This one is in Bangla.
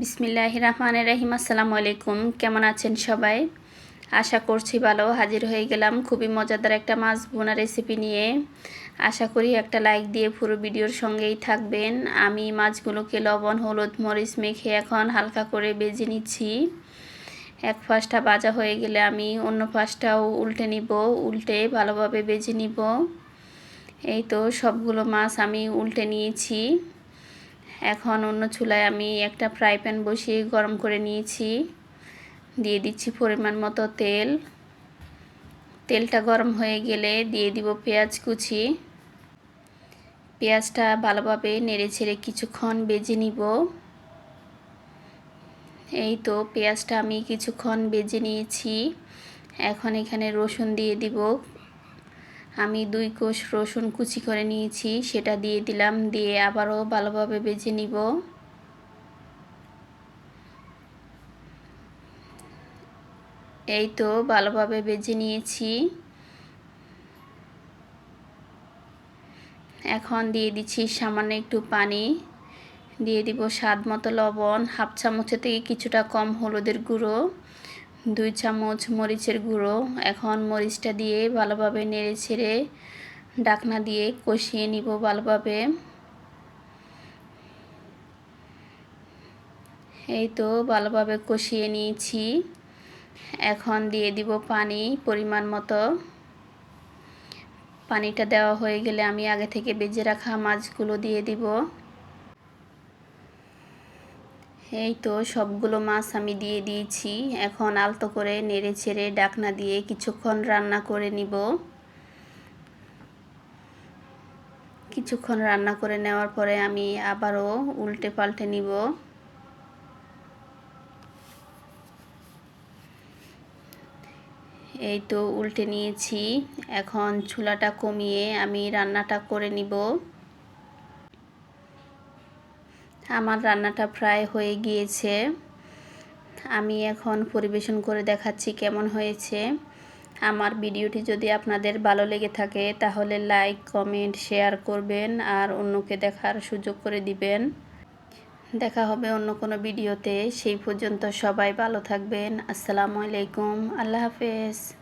বিসমিল্লাহ রহমান রাহিম, আসসালামু আলাইকুম। কেমন আছেন সবাই? আশা করছি ভালো। হাজির হয়ে গেলাম খুবই মজাদার একটা মাছ বোনা রেসিপি নিয়ে। আশা করি একটা লাইক দিয়ে পুরো ভিডিওর সঙ্গেই থাকবেন। আমি মাছগুলোকে লবণ, হলুদ, মরিচ মেখে এখন হালকা করে বেজে নিচ্ছি। এক ফাঁসটা বাজা হয়ে গেলে আমি অন্য ফাঁসটাও উল্টে নিব, উল্টে ভালোভাবে বেজে নিব। এই তো সবগুলো মাছ আমি উল্টে নিয়েছি। এখন অন্য চুলায় আমি একটা ফ্রাই প্যান বসিয়ে গরম করে নিয়েছি। দিয়ে দিচ্ছি পরিমাণ মতো তেল। তেলটা গরম হয়ে গেলে দিয়ে দিব পেঁয়াজ কুচি। পেঁয়াজটা ভালোভাবে নেড়ে ছেড়ে কিছুক্ষণ বেজে নিব। এই তো পেঁয়াজটা আমি কিছুক্ষণ বেজে নিয়েছি। এখন এখানে রসুন দিয়ে দিব। আমি দুই কোষ রসুন কুচি করে নিয়েছি, সেটা দিয়ে দিলাম, দিয়ে আবারও ভালোভাবে বেজে নিব। এই তো ভালোভাবে বেজে নিয়েছি। এখন দিয়ে দিচ্ছি সামান্য একটু পানি। দিয়ে দিব স্বাদ মতো লবণ, হাফ চামচের থেকে কিছুটা কম হলুদের গুঁড়ো। দুই চামচ মরিচের গুঁড়ো। এখন মরিচটা দিয়ে ভালোভাবে নেড়ে ছেড়ে ডাকনা দিয়ে কষিয়ে নিব ভালোভাবে। এই তো ভালোভাবে কষিয়ে নিয়েছি। এখন দিয়ে দিব পানি পরিমাণ মতো। পানিটা দেওয়া হয়ে গেলে আমি আগে থেকে বেজে রাখা মাছগুলো দিয়ে দিব। এই তো সবগুলো মাছ আমি দিয়ে দিয়েছি। এখন আলতো করে নেড়ে ছেড়ে ডাকনা দিয়ে কিছুক্ষণ রান্না করে নিব। কিছুক্ষণ রান্না করে নেওয়ার পরে আমি আবারও উল্টে পাল্টে নিব। এই তো উল্টে নিয়েছি। এখন চুলাটা কমিয়ে আমি রান্নাটা করে নিব। আমার রান্নাটা প্রায় হয়ে গিয়েছে। আমি এখন পরিবেশন করে দেখাচ্ছি কেমন হয়েছে। আমার ভিডিওটি যদি আপনাদের ভালো লেগে থাকে, তাহলে লাইক, কমেন্ট, শেয়ার করবেন আর অন্যকে দেখার সুযোগ করে দিবেন। দেখা হবে অন্য কোনো ভিডিওতে। সেই পর্যন্ত সবাই ভালো থাকবেন। আসসালামু আলাইকুম। আল্লাহ হাফেজ।